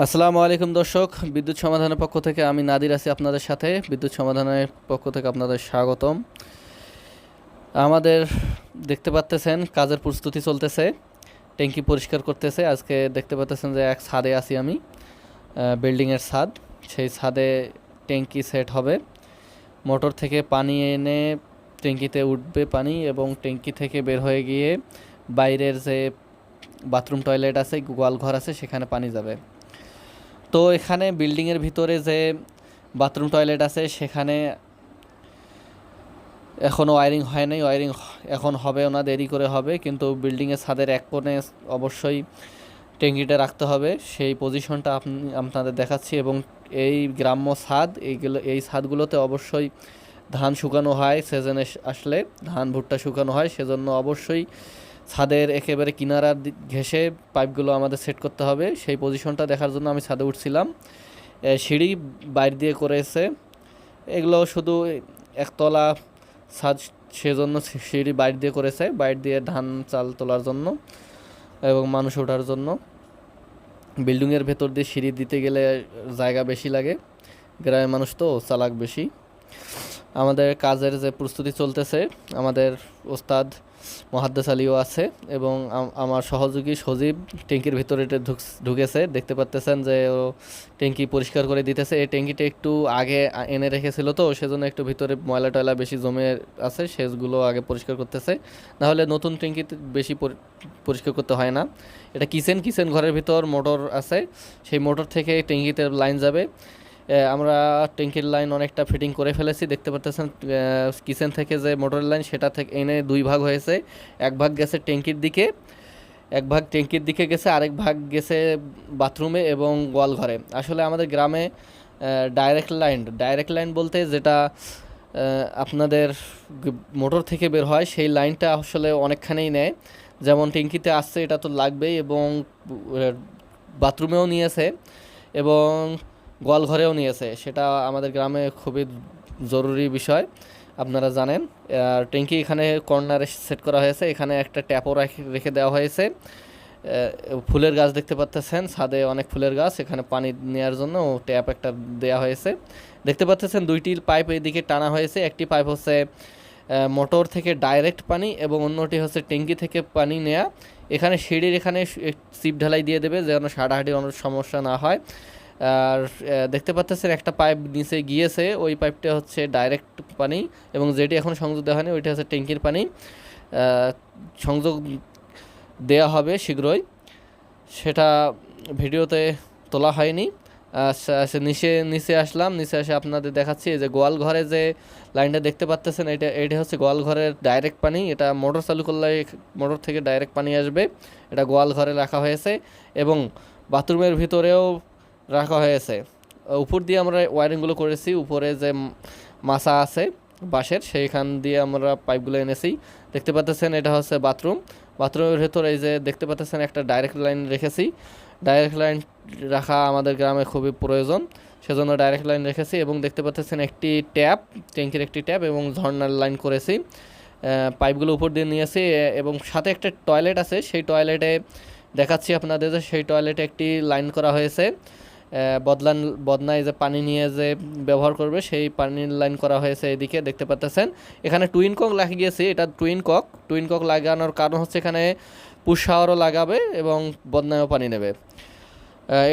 আসসালামু আলাইকুম দর্শক, বিদ্যুৎ সমাধানের পক্ষ থেকে আমি নাদির আছি আপনাদের সাথে। বিদ্যুৎ সমাধানের পক্ষ থেকে আপনাদের স্বাগতম। আমাদের দেখতে পাচ্তেছেন, কাজের প্রস্তুতি চলতেছে। ট্যাঙ্কি পরিষ্কার করতেছে। আজকে দেখতে পাচ্তেছেন যে এক ছাদে আছি আমি বিল্ডিংয়ের ছাদ। সেই ছাদে ট্যাঙ্কি সেট হবে। মোটর থেকে পানি এনে ট্যাঙ্কিতে উঠবে পানি এবং ট্যাঙ্কি থেকে বের হয়ে গিয়ে বাইরের যে বাথরুম টয়লেট আছে গোয়াল ঘর আছে, সেখানে পানি যাবে। তো এখানে বিল্ডিংয়ের ভিতরে যে বাথরুম টয়লেট আছে, সেখানে এখনও ওয়ারিং হয় নাই। ওয়ারিং এখন হবে না, দেরি করে হবে। কিন্তু বিল্ডিংয়ের ছাদের এক কোণে অবশ্যই ট্যাঙ্কিটা রাখতে হবে। সেই পজিশনটা আপনি, আপনাদের দেখাচ্ছি এবং এই গ্রাম্য ছাদ, এইগুলো, এই ছাদগুলোতে অবশ্যই ধান শুকানো হয়। সিজনে আসলে ধান ভুট্টা শুকানো হয়। সেজন্য অবশ্যই ছাদের একেবারে কিনারার ঘেসে পাইপগুলো আমাদের সেট করতে হবে। সেই পজিশনটা দেখার জন্য আমি ছাদে উঠছিলাম। সিঁড়ি বাইর দিয়ে করেছে। এগুলো শুধু একতলা ছাদ সেজন্য সিঁড়ি বাইর দিয়ে করেছে। বাইর দিয়ে ধান চাল তোলার জন্য এবং মানুষ ওঠার জন্য। বিল্ডিংয়ের ভেতর দিয়ে সিঁড়ি দিতে গেলে জায়গা বেশি লাগে। গ্রামের মানুষ তো চালাক বেশি। আমাদের কাজের যে প্রস্তুতি চলতেছে, আমাদের ওস্তাদ মহাদ্দেস আলীও আছে এবং আমার সহযোগী সজীব ট্যাঙ্কির ভিতরে ঢুকেছে। দেখতে পাচ্তেছেন যে ও ট্যাঙ্কি পরিষ্কার করে দিতেছে। এই ট্যাঙ্কিটা একটু আগে এনে রেখেছিল তো, সেজন্য একটু ভিতরে ময়লা টয়লা বেশি জমে আছে, সেগুলো আগে পরিষ্কার করতেছে। নাহলে নতুন ট্যাঙ্কিতে বেশি পরিষ্কার করতে হয় না। এটা কিচেন কিচেন ঘরের ভিতর মোটর আছে। সেই মোটর থেকে ট্যাঙ্কিতে লাইন যাবে। আমরা ট্যাঙ্কির লাইন অনেকটা ফিটিং করে ফেলেছি। দেখতে পাচ্ছেন কিচেন থেকে যে মোটরের লাইন, সেটা থেকে এনে দুই ভাগ হয়েছে। এক ভাগ গেছে ট্যাঙ্কির দিকে, এক ভাগ ট্যাঙ্কির দিকে গেছে, আরেক ভাগ গেছে বাথরুমে এবং গোয়াল ঘরে আসলে আমাদের গ্রামে ডাইরেক্ট লাইন ডাইরেক্ট লাইন বলতে যেটা আপনাদের মোটর থেকে বের হয়, সেই লাইনটা আসলে অনেকখানেই নেয়। যেমন ট্যাঙ্কিতে আসছে, এটা তো লাগবেই এবং বাথরুমেও নিয়েছে এবং গোয়াল ঘরেও নিয়েছে। সেটা আমাদের গ্রামে খুবই জরুরি বিষয়, আপনারা জানেন। আর ট্যাঙ্কি এখানে কর্নারে সেট করা হয়েছে। এখানে একটা ট্যাপও রাখে- দেওয়া হয়েছে। ফুলের গাছ দেখতে পাচ্তেছেন ছাদে অনেক ফুলের গাছ। এখানে পানি নেওয়ার জন্য ট্যাপ একটা দেওয়া হয়েছে। দেখতে পাচ্তেছেন দুইটি পাইপ এদিকে টানা হয়েছে। একটি পাইপ হচ্ছে মোটর থেকে ডাইরেক্ট পানি এবং অন্যটি হচ্ছে ট্যাঙ্কি থেকে পানি নেয়া। এখানে সিঁড়ির এখানে সিপ ঢালাই দিয়ে দেবে যেন সাড়াহাড়ির অনেক সমস্যা না হয়। আর দেখতে পাচ্ছেন একটা পাইপ নিচে গিয়েছে, ওই পাইপটা হচ্ছে ডাইরেক্ট পানি এবং যেটি এখন সংযোগ দেওয়া হয়নি, ওইটা হচ্ছে ট্যাঙ্কির পানি। সংযোগ দেওয়া হবে শীঘ্রই। সেটা ভিডিওতে তোলা হয়নি। আচ্ছা আচ্ছা নিচে নিচে আসলাম, নিচে এসে আপনাদের দেখাচ্ছি যে গোয়াল ঘরে যে লাইনটা দেখতে পাচ্তেছেন, এটা এটা হচ্ছে গোয়াল ঘরের ডাইরেক্ট পানি, এটা মোটর চালু করলে মোটর থেকে ডাইরেক্ট পানি আসবে। এটা গোয়াল ঘরে রাখা হয়েছে এবং বাথরুমের ভিতরেও রাখা হয়েছে। উপর দিয়ে আমরা ওয়ারিংগুলো করেছি, উপরে যে ম- মাচা আছে, বাঁশের, সেইখান দিয়ে আমরা পাইপগুলো এনেছি। দেখতে পাচ্ছেন, এটা হচ্ছে বাথরুম বাথরুমের ভেতরে এই যে দেখতে পাচ্ছেন, একটা ডাইরেক্ট লাইন রেখেছি। ডাইরেক্ট লাইন রাখা আমাদের গ্রামে খুবই প্রয়োজন। সেজন্য ডাইরেক্ট লাইন রেখেছি এবং দেখতে পাচ্ছেন, একটি ট্যাপ, ট্যাঙ্কির একটি ট্যাপ এবং ঝর্নার লাইন করেছি। পাইপগুলো উপর দিয়ে নিয়েছি এবং সাথে একটা টয়লেট আছে। সেই টয়লেটে দেখাচ্ছি আপনাদের যে সেই টয়লেটে একটি লাইন করা হয়েছে। বদলান, বদনায় যে পানি নিয়ে যে ব্যবহার করবে, সেই পানির লাইন করা হয়েছে এদিকে, দেখতে পাচ্ছেন এখানে টুইন কক লাগিয়েছি এটা টুইন কক। টুইন কক লাগানোর কারণ হচ্ছে এখানে পুশ শাওয়ারও লাগাবে এবং বদনায়ও পানি নেবে।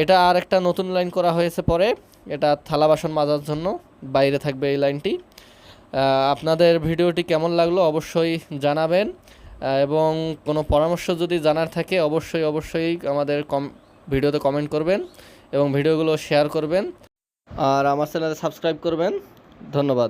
এটা আর একটা নতুন লাইন করা হয়েছে পরে, এটা থালা বাসন মাজার জন্য, বাইরে থাকবে এই লাইনটি। আপনাদের ভিডিওটি কেমন লাগল অবশ্যই জানাবেন এবং কোনো পরামর্শ যদি জানার থাকে, অবশ্যই অবশ্যই আমাদের কম, ভিডিওতে কমেন্ট করবেন। এবং ভিডিওগুলো শেয়ার করবেন। আর আমার চ্যানেলে সাবস্ক্রাইব করবেন। ধন্যবাদ।